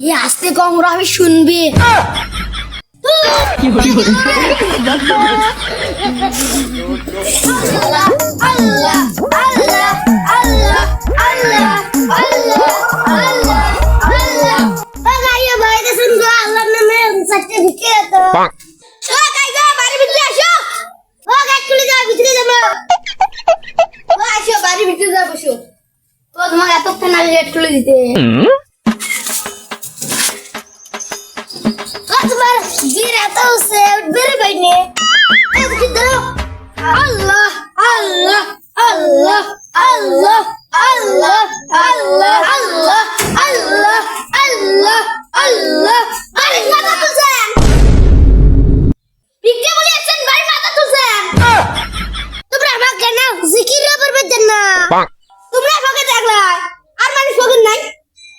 এই আস্তে কংরা আমি শুনবি। তোমার এতক্ষণ আগে রেট তুলে দিতে। তোমার জিরা তো সে বের বাইনে? দাও আল্লাহ আল্লাহ আল্লাহ আল্লাহ আল্লাহ আল্লাহ আল্লাহ আল্লাহ আল্লাহ আল্লাহ। আরে মাথা তুলছেন ভিক্ষা বলে আছেন ভাই মাথা তুলছেন তোমরা আমাকে না জিকিরও করবে না। তোমরা আমাকে দেখলা আর মানুষ ফকির নাই।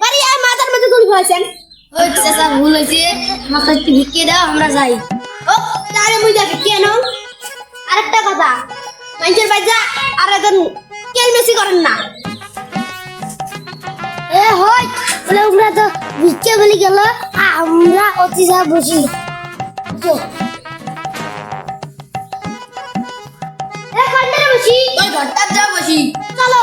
বাড়ি আর মাথার মধ্যে তুলি হয়েছেন ওই চাচা ভুল হয়েছে। আমাকে একটু ভিক্ষে দাও আমরা যাই। ও তাহলে মুই যাকে কেন আরেকটা কথা মানুষের বাজা আর এখন কেলমেসি করেন না। এ হয় বলে আমরা তো ভিক্ষে বলি গেল আমরা অতি যা বসি? এ কন্ডারে বসি। ওই যা বসি। চলো।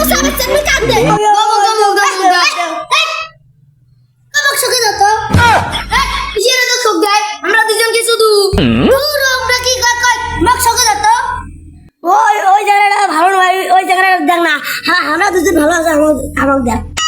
Usapit sa ভালো দেখ না। হ্যাঁ, দুজন ভালো আছে আমাকে দেখ।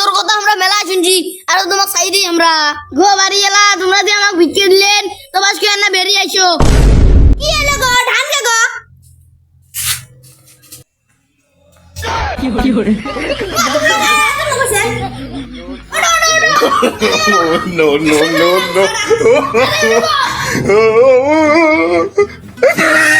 তোর কথা আমরা মেলা শুনছি আর তোমাকে সাই আমরা গো বাড়ি এলা তোমরা যে আমাকে ভিক্ষা দিলেন তো বাস কি না বেরিয়ে আইছো no, no, no, no.